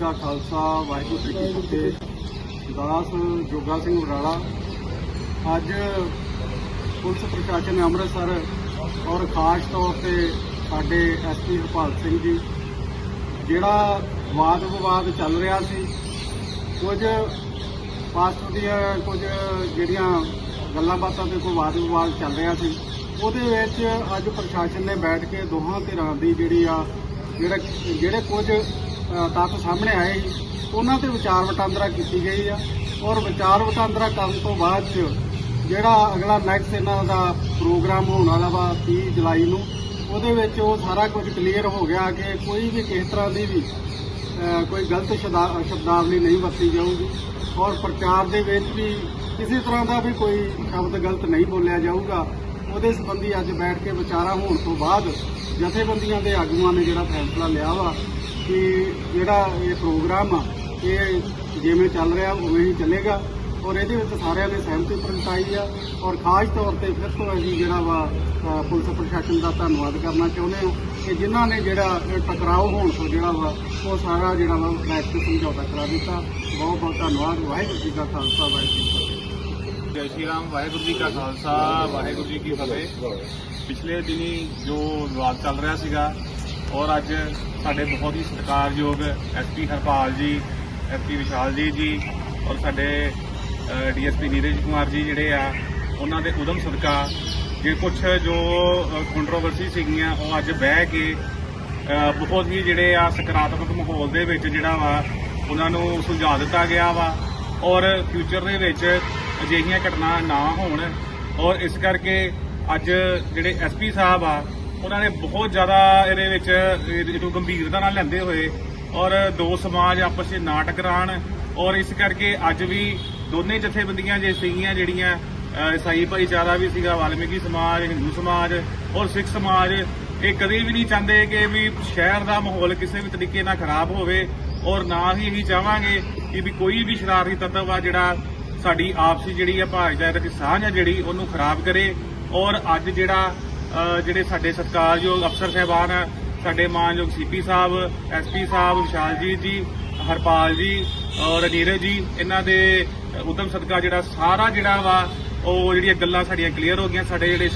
ਦਾ ਖਾਲਸਾ, ਵਾਹਿਗੁਰੂ ਜੀ ਕੀ ਫਤਿਹ। ਦਾਸ ਜੋਗਾ ਸਿੰਘ ਵਰਾਲਾ, ਅੱਜ ਪੁਲਿਸ ਪ੍ਰਸ਼ਾਸਨ ਅੰਮ੍ਰਿਤਸਰ ਔਰ ਖਾਸ ਤੌਰ ਤੇ ਸਾਡੇ ਐਸਪੀ ਹਰਪਾਲ ਸਿੰਘ ਜੀ, ਜਿਹੜਾ ਵਾਦ ਵਿਵਾਦ ਚੱਲ ਰਿਹਾ ਸੀ, ਕੁਝ ਪਾਸਟਰ ਦੀਆਂ ਕੁਝ ਜਿਹੜੀਆਂ ਗੱਲਾਂ ਬਾਤਾਂ ਤੇ ਕੋਈ ਵਾਦ ਵਿਵਾਦ ਚੱਲ ਰਿਹਾ ਸੀ, ਉਹਦੇ ਵਿੱਚ ਅੱਜ ਪ੍ਰਸ਼ਾਸਨ ਨੇ ਬੈਠ ਕੇ ਦੋਹਾਂ ਧਿਰਾਂ ਦੀ ਜਿਹੜੀ ਆ, ਜਿਹੜਾ ਜਿਹੜੇ ਕੁਝ ਅ, ਤੱਥ ਸਾਹਮਣੇ ਆਏ ਸੀ ਉਹਨਾਂ ਤੇ ਵਿਚਾਰ ਵਟਾਂਦਰਾ ਕੀਤੀ ਗਈ ਆ ਔਰ ਵਿਚਾਰ ਵਟਾਂਦਰਾ ਕਰਨ ਤੋਂ ਬਾਅਦ ਚ ਜਿਹੜਾ ਅਗਲਾ ਨੈਕਸਟ ਇਹਨਾਂ ਦਾ ਪ੍ਰੋਗਰਾਮ ਹੋਣ ਵਾਲਾ ਵਾ 30 ਜੁਲਾਈ ਨੂੰ ਉਹਦੇ ਵਿੱਚ ਉਹ ਸਾਰਾ ਕੁਝ ਕਲੀਅਰ ਹੋ ਗਿਆ ਕਿ ਕੋਈ ਵੀ ਕਿਸ ਤਰ੍ਹਾਂ ਦੀ ਵੀ ਕੋਈ ਗਲਤ ਸ਼ਬਦਾ- ਸ਼ਬਦਾਵਲੀ ਨਹੀਂ ਵਰਤੀ ਜਾਊਗੀ ਔਰ ਪ੍ਰਚਾਰ ਦੇ ਵਿੱਚ ਵੀ ਕਿਸੇ ਤਰ੍ਹਾਂ ਦਾ ਵੀ ਕੋਈ ਸ਼ਬਦ ਗਲਤ ਨਹੀਂ ਬੋਲਿਆ ਜਾਊਗਾ। ਉਹਦੇ ਸੰਬੰਧੀ ਅੱਜ ਬੈਠ ਕੇ ਵਿਚਾਰਾ ਹੋਣ ਤੋਂ ਬਾਅਦ ਜਥੇਬੰਦੀਆਂ ਦੇ ਆਗੂਆਂ ਨੇ ਜਿਹੜਾ ਫੈਸਲਾ ਲਿਆ ਵਾ ਕਿ ਜਿਹੜਾ ਇਹ ਪ੍ਰੋਗਰਾਮ ਆ, ਇਹ ਜਿਵੇਂ ਚੱਲ ਰਿਹਾ, ਉਵੇਂ ਹੀ ਚੱਲੇਗਾ। ਔਰ ਇਹਦੇ ਵਿੱਚ ਸਾਰਿਆਂ ਨੇ ਸਹਿਮਤੀ ਪ੍ਰਗਟਾਈ ਆ। ਔਰ ਖਾਸ ਤੌਰ ਤੇ ਫਿਰ ਤੋਂ ਅਸੀਂ ਜਿਹੜਾ ਵਾ ਪੁਲਿਸ ਪ੍ਰਸ਼ਾਸਨ ਦਾ ਧੰਨਵਾਦ ਕਰਨਾ ਚਾਹੁੰਦੇ ਹਾਂ ਕਿ ਜਿਨ੍ਹਾਂ ਨੇ ਜਿਹੜਾ ਇਹ ਟਕਰਾਓ ਹੋਣ ਤੋਂ ਜਿਹੜਾ ਵਾ, ਉਹ ਸਾਰਾ ਜਿਹੜਾ ਵਾ ਬੈਠ ਕੇ ਸਮਝੌਤਾ ਕਰਾ ਦਿੱਤਾ। ਬਹੁਤ ਬਹੁਤ ਧੰਨਵਾਦ। ਵਾਹਿਗੁਰੂ ਜੀ ਕਾ ਖਾਲਸਾ, ਵਾਹਿਗੁਰੂ ਜੀ ਕੀ ਫਤਿਹ। ਜੈ ਸ਼੍ਰੀ ਰਾਮ। ਵਾਹਿਗੁਰੂ ਜੀ ਕਾ ਖਾਲਸਾ, ਵਾਹਿਗੁਰੂ ਜੀ ਕੀ ਫਤਿਹ। ਪਿਛਲੇ ਦਿਨੀ ਜੋ ਵਿਵਾਦ ਚੱਲ ਰਿਹਾ ਸੀਗਾ ਔਰ ਅੱਜ ਸਾਡੇ ਬਹੁਤ ਹੀ ਸਤਿਕਾਰਯੋਗ ਐਸਪੀ ਹਰਪਾਲ ਜੀ ਐਸਪੀ ਵਿਸ਼ਾਲ ਜੀ ਜੀ ਔਰ ਸਾਡੇ ਡੀਐਸਪੀ ਨੀਰਜ ਕੁਮਾਰ ਜੀ ਜਿਹੜੇ ਆ, ਉਹਨਾਂ ਦੇ ਉਦਮ ਸਦਕਾ ਜੇ ਕੁਝ ਜੋ ਕੰਟਰੋਵਰਸੀ ਸੀਗੀਆਂ, ਉਹ ਅੱਜ ਬਹਿ ਕੇ ਬਹੁਤ ਹੀ ਜਿਹੜੇ ਆ ਸਕਾਰਾਤਮਕ ਮਾਹੌਲ ਦੇ ਵਿੱਚ ਜਿਹੜਾ ਵਾ, ਉਹਨਾਂ ਨੂੰ ਸੁਲਝਾ ਦਿੱਤਾ ਗਿਆ ਵਾ ਔਰ ਫਿਊਚਰ ਦੇ ਵਿੱਚ ਅਜਿਹੀਆਂ ਘਟਨਾ ਨਾ ਹੋਣ ਔਰ ਇਸ ਕਰਕੇ ਅੱਜ ਜਿਹੜੇ ਐਸਪੀ ਸਾਹਿਬ ਆ ਉਹਨਾਂ ਨੇ ਬਹੁਤ ਜ਼ਿਆਦਾ ਇਹਦੇ ਵਿੱਚ ਇਹਨੂੰ ਗੰਭੀਰਤਾ ਨਾਲ ਲੈਂਦੇ ਹੋਏ ਔਰ ਦੋ ਸਮਾਜ ਆਪਸ ਵਿੱਚ ਨਾ ਟਕਰਾਣ ਔਰ ਇਸ ਕਰਕੇ ਅੱਜ ਵੀ ਦੋਨੇ ਜਥੇਬੰਦੀਆਂ ਜੇ ਸੀਗੀਆਂ ਜਿਹੜੀਆਂ ਈਸਾਈ ਭਾਈਚਾਰਾ ਵੀ ਸੀਗਾ, ਵਾਲਮੀਕੀ ਸਮਾਜ, ਹਿੰਦੂ ਸਮਾਜ ਔਰ ਸਿੱਖ ਸਮਾਜ, ਇਹ ਕਦੇ ਵੀ ਨਹੀਂ ਚਾਹੁੰਦੇ ਕਿ ਵੀ ਸ਼ਹਿਰ ਦਾ ਮਾਹੌਲ ਕਿਸੇ ਵੀ ਤਰੀਕੇ ਨਾਲ ਖਰਾਬ ਹੋਵੇ ਔਰ ਨਾ ਹੀ ਇਹੀ ਚਾਹਾਂਗੇ ਕਿ ਵੀ ਕੋਈ ਵੀ ਸ਼ਰਾਰਤੀ ਤੱਤਵ ਆ ਜਿਹੜਾ ਸਾਡੀ ਆਪਸੀ ਜਿਹੜੀ ਆ ਭਾਈਚਾਰੇ ਦੀ ਸਾਂਝ ਆ ਜਿਹੜੀ ਉਹਨੂੰ ਖਰਾਬ ਕਰੇ ਔਰ ਅੱਜ ਜਿਹੜਾ ਜਿਹੜੇ ਸਾਡੇ ਸਤਿਕਾਰਯੋਗ ਅਫਸਰ ਸਹਿਬਾਨ ਆ, ਸਾਡੇ ਮਾਨਯੋਗ ਸੀਪੀ ਸਾਹਿਬ ਐਸਪੀ ਸਾਹਿਬ, ਵਿਸ਼ਾਲਜੀਤ ਜੀ, ਹਰਪਾਲ ਜੀ ਔਰ ਨੀਰਜ ਜੀ, ਇਹਨਾਂ ਦੇ ਉਦਮ ਸਦਕਾ ਜਿਹੜਾ ਸਾਰਾ ਜਿਹੜਾ ਵਾ, ਉਹ ਜਿਹੜੀਆਂ ਗੱਲਾਂ ਸਾਡੀਆਂ ਕਲੀਅਰ ਹੋ ਗਈਆਂ। ਸਾਡੇ ਜਿਹੜੇ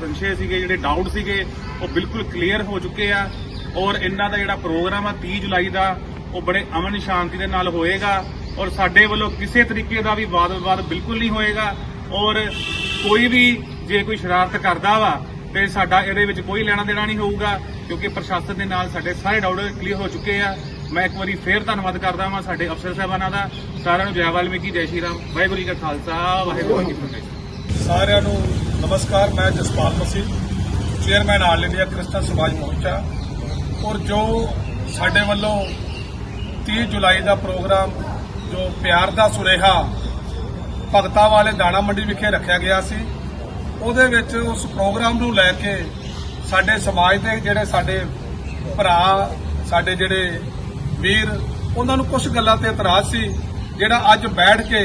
ਸੰਸ਼ੇ ਸੀਗੇ, ਜਿਹੜੇ ਡਾਊਟ ਸੀਗੇ, ਉਹ ਬਿਲਕੁਲ ਕਲੀਅਰ ਹੋ ਚੁੱਕੇ ਆ ਔਰ ਇਹਨਾਂ ਦਾ ਜਿਹੜਾ ਪ੍ਰੋਗਰਾਮ ਆ 30 ਜੁਲਾਈ ਦਾ, ਉਹ ਬੜੇ ਅਮਨ ਸ਼ਾਂਤੀ ਦੇ ਨਾਲ ਹੋਏਗਾ ਔਰ ਸਾਡੇ ਵੱਲੋਂ ਕਿਸੇ ਤਰੀਕੇ ਦਾ ਵੀ ਵਾਦ ਵਿਵਾਦ ਬਿਲਕੁਲ ਨਹੀਂ ਹੋਏਗਾ ਔਰ ਕੋਈ ਵੀ ਜੇ ਕੋਈ ਸ਼ਰਾਰਤ ਕਰਦਾ ਵਾ ਤੇ ਸਾਡਾ ਇਹਦੇ ਵਿੱਚ ਕੋਈ ਲੈਣਾ ਦੇਣਾ ਨਹੀਂ ਹੋਊਗਾ, ਕਿਉਂਕਿ ਪ੍ਰਸ਼ਾਸਨ ਦੇ ਨਾਲ ਸਾਡੇ ਸਾਰੇ ਡਾਊਟ ਕਲੀਅਰ ਹੋ ਚੁੱਕੇ ਆ। ਮੈਂ ਇੱਕ ਵਾਰੀ ਫੇਰ ਧੰਨਵਾਦ ਕਰਦਾ ਹਾਂ ਸਾਡੇ ਅਫਸਰ ਸਾਹਿਬਾਨਾਂ ਦਾ, ਸਾਰਿਆਂ ਨੂੰ ਜੈ ਵਾਲਮੀਕੀ, ਜੈ ਸ਼੍ਰੀ ਰਾਮ। ਵਾਹਿਗੁਰੂ ਜੀ ਕਾ ਖਾਲਸਾ, ਵਾਹਿਗੁਰੂ ਜੀ ਕੀ ਫਤਿਹ। ਸਾਰਿਆਂ ਨੂੰ ਨਮਸਕਾਰ, ਮੈਂ Jaspal Masih, chairman all India Christian Samaj Morcha. ਔਰ ਜੋ ਸਾਡੇ ਵੱਲੋਂ 30 ਜੁਲਾਈ ਦਾ ਪ੍ਰੋਗਰਾਮ, ਜੋ ਪਿਆਰ ਦਾ ਸੁਨੇਹਾ ਭਗਤਾ ਵਾਲੇ ਦਾਣਾ ਮੰਡੀ ਵਿਖੇ ਰੱਖਿਆ ਗਿਆ ਸੀ ਉਹਦੇ ਵਿੱਚ ਉਸ ਪ੍ਰੋਗਰਾਮ ਨੂੰ ਲੈ ਕੇ ਸਾਡੇ ਸਮਾਜ ਦੇ ਜਿਹੜੇ ਸਾਡੇ ਭਰਾ, ਸਾਡੇ ਜਿਹੜੇ ਵੀਰ, ਉਹਨਾਂ ਨੂੰ ਕੁਝ ਗੱਲਾਂ ਤੇ ਇਤਰਾਜ਼ ਸੀ, ਜਿਹੜਾ ਅੱਜ ਬੈਠ ਕੇ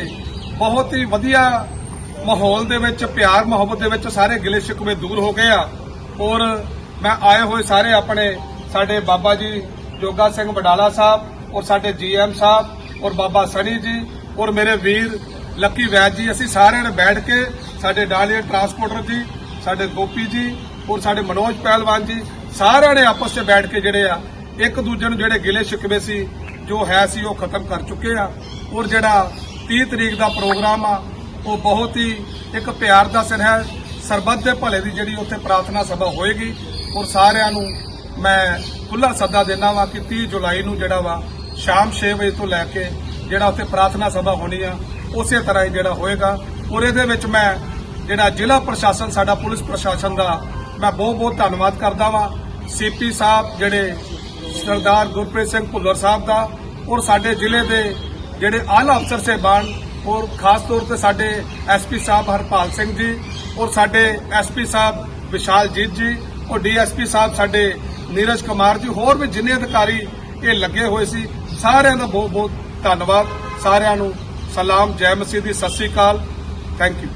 ਬਹੁਤ ਹੀ ਵਧੀਆ ਮਾਹੌਲ ਦੇ ਵਿੱਚ, ਪਿਆਰ ਮੁਹੱਬਤ ਦੇ ਵਿੱਚ ਸਾਰੇ ਗਿਲੇ ਸ਼ਿਕਵੇ ਦੂਰ ਹੋ ਗਏ ਆ। ਔਰ ਮੈਂ ਆਏ ਹੋਏ ਸਾਰੇ ਆਪਣੇ ਸਾਡੇ ਬਾਬਾ ਜੀ ਜੋਗਾ ਸਿੰਘ ਵਡਾਲਾ ਸਾਹਿਬ ਔਰ ਸਾਡੇ ਜੀਐਮ ਸਾਹਿਬ ਔਰ ਬਾਬਾ ਸਣੀ ਜੀ ਔਰ ਮੇਰੇ ਵੀਰ ਲੱਕੀ ਵੈਦ ਜੀ, ਅਸੀਂ ਸਾਰਿਆਂ ਨੇ ਬੈਠ ਕੇ ਸਾਡੇ ਡਾਲੀਏ ਟਰਾਂਸਪੋਰਟਰ ਜੀ, ਸਾਡੇ ਗੋਪੀ ਜੀ ਔਰ ਸਾਡੇ ਮਨੋਜ ਪਹਿਲਵਾਨ ਜੀ, ਸਾਰਿਆਂ ਨੇ ਆਪਸ 'ਚ ਬੈਠ ਕੇ ਜਿਹੜੇ ਆ, ਇੱਕ ਦੂਜੇ ਨੂੰ ਜਿਹੜੇ ਗਿਲੇ ਸ਼ਿਕਵੇ ਸੀ, ਜੋ ਹੈ ਸੀ, ਉਹ ਖਤਮ ਕਰ ਚੁੱਕੇ ਆ। ਔਰ ਜਿਹੜਾ 30 ਤਰੀਕ ਦਾ ਪ੍ਰੋਗਰਾਮ ਆ, ਉਹ ਬਹੁਤ ਹੀ ਇੱਕ ਪਿਆਰ ਦਾ ਸਿਰ ਹੈ। ਸਰਬੱਤ ਦੇ ਭਲੇ ਦੀ ਜਿਹੜੀ ਉੱਥੇ ਪ੍ਰਾਰਥਨਾ ਸਭਾ ਹੋਏਗੀ, ਔਰ ਸਾਰਿਆਂ ਨੂੰ ਮੈਂ ਖੁੱਲਾ ਸੱਦਾ ਦੇਣਾ ਵਾ ਕਿ 30 ਜੁਲਾਈ ਨੂੰ ਜਿਹੜਾ ਵਾ, ਸ਼ਾਮ 6 ਵਜੇ ਤੋਂ ਲੈ ਕੇ ਜਿਹੜਾ ਉੱਥੇ ਪ੍ਰਾਰਥਨਾ ਸਭਾ ਹੋਣੀ ਆ ਉਸੇ ਤਰ੍ਹਾਂ ਹੀ ਜਿਹੜਾ ਹੋਏਗਾ। ਔਰ ਇਹਦੇ ਵਿੱਚ ਮੈਂ ਜਿਹੜਾ ਜ਼ਿਲ੍ਹਾ ਪ੍ਰਸ਼ਾਸਨ, ਸਾਡਾ ਪੁਲਿਸ ਪ੍ਰਸ਼ਾਸਨ ਦਾ ਮੈਂ ਬਹੁਤ ਬਹੁਤ ਧੰਨਵਾਦ ਕਰਦਾ ਵਾਂ। ਸੀਪੀ ਸਾਹਿਬ, ਜਿਹੜੇ ਸਰਦਾਰ ਗੁਰਪ੍ਰੀਤ ਸਿੰਘ ਭੁੱਲਰ ਸਾਹਿਬ ਦਾ ਔਰ ਸਾਡੇ ਜ਼ਿਲ੍ਹੇ ਦੇ ਜਿਹੜੇ ਆਲਾ ਅਫਸਰ ਸਹਿਬਾਨ ਔਰ ਖਾਸ ਤੌਰ ਤੇ ਸਾਡੇ ਐਸਪੀ ਸਾਹਿਬ ਹਰਪਾਲ ਸਿੰਘ ਜੀ ਔਰ ਸਾਡੇ ਐਸਪੀ ਸਾਹਿਬ ਵਿਸ਼ਾਲਜੀਤ ਜੀ ਔਰ ਡੀਐਸਪੀ ਸਾਹਿਬ ਸਾਡੇ ਨੀਰਜ ਕੁਮਾਰ ਜੀ, ਹੋਰ ਵੀ ਜਿੰਨੇ ਅਧਿਕਾਰੀ ਇਹ ਲੱਗੇ ਹੋਏ ਸੀ, ਸਾਰਿਆਂ ਦਾ ਬਹੁਤ ਬਹੁਤ ਧੰਨਵਾਦ। ਸਾਰਿਆਂ ਨੂੰ ਸਲਾਮ ਜੈ ਮਸੀਹ ਦੀ ਸਤਿ ਸ੍ਰੀ ਅਕਾਲ। Thank you